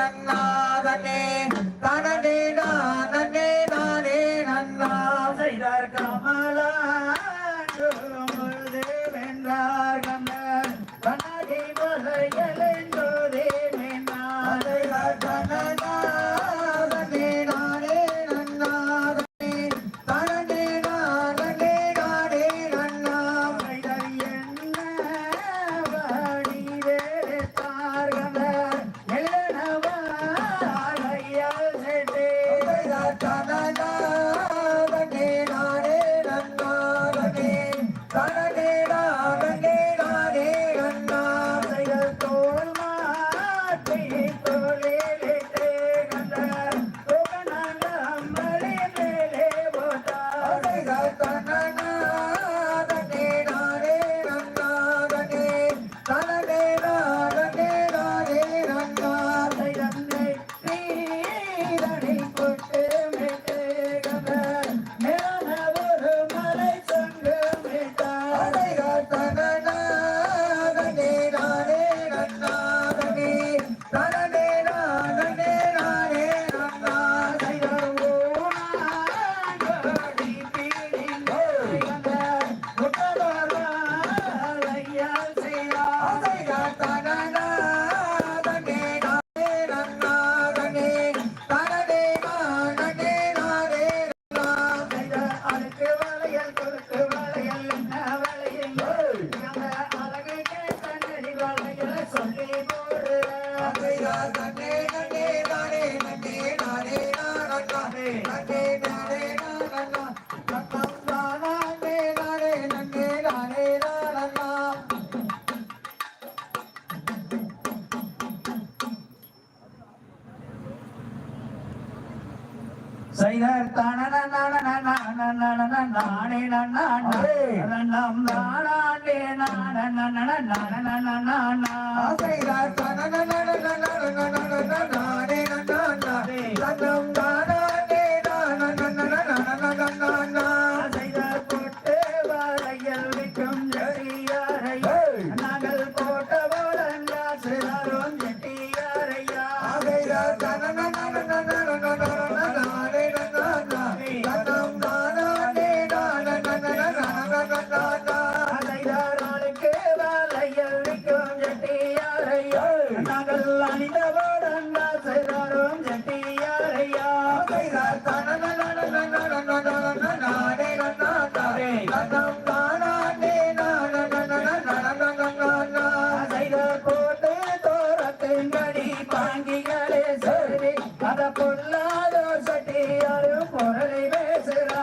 கண்ணாதனே நானே அத பொல்லாத சட்டியாரும் பொருளை பேசுறா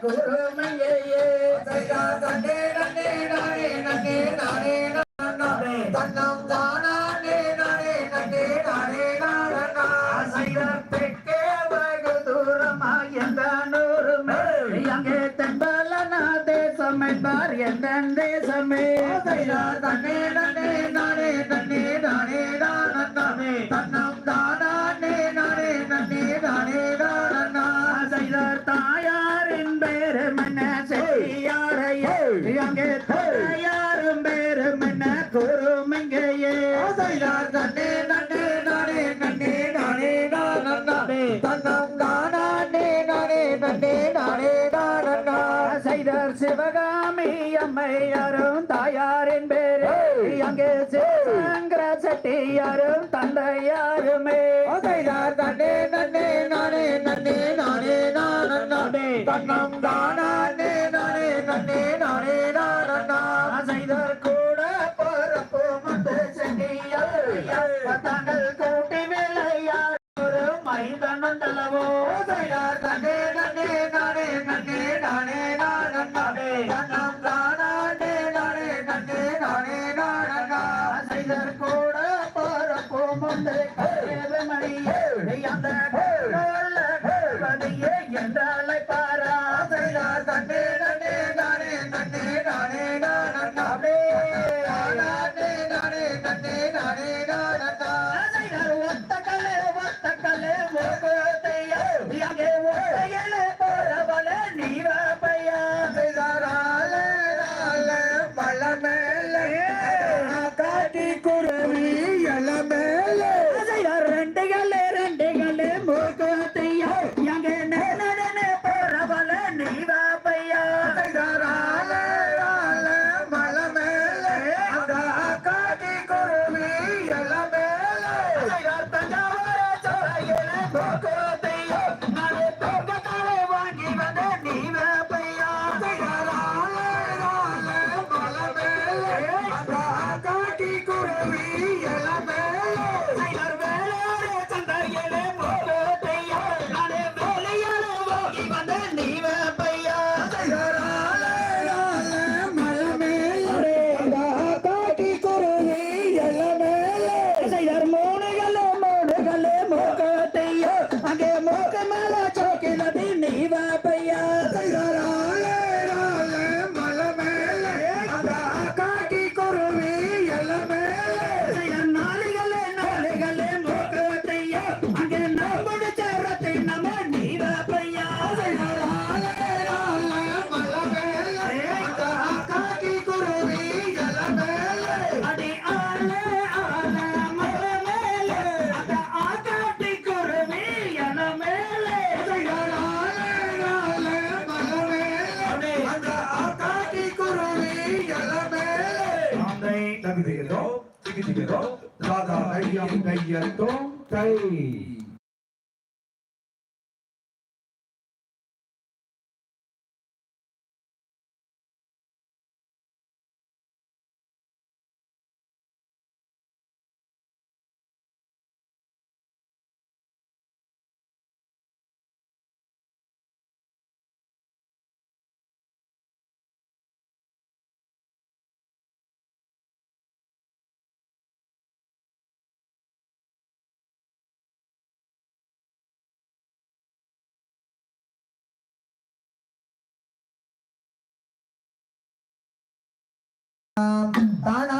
குருமையே தன்னா தன்னே நன்னே நானே நன்னே நானே நானே தன்னம் தானே நானே நன்னே நானே நானா. சைதப்பெக்கே வகு தூரமாய் எந்த நூறுமே அங்கே தென்பலனா தேசமென்பார் எந்த தேசமே? தன்னே நன்னே குருமங்கையே அங்கே யாரும் பேரும் என்ன குருமங்கையே தன்னே நன்னே நானே நன்னே நானே நானே தன்னம் நானே நானே நன்னே நானே நானா செய்தார் சிவகாமி அம்மை யாரும் தாயாரின் பேரே. அங்கே சேங்கிற செட்டியாரும் தந்தையாருமே. செய்தார் தன்னே நன்னே நானே நன்னே நானே நானே தன்னம் தானே நானே நன்னே நானே நானா செய்தார் கூட பொறுப்பு வந்து செட்டியார் தங்கள் கூட்டி விளையார் ஒரு மைதனம் தளவோ செய்தார் தன்னே நன்னே நானே நன்னே நானே நானே தன்னம் தானே நானே நன்னே நானே நானா செய்தர் கூட பொறுப்பு வந்து கருது மணியே அந்த Baka! திகுதிகளோ ராதா ஐயம் கையத்தோம் கை தானா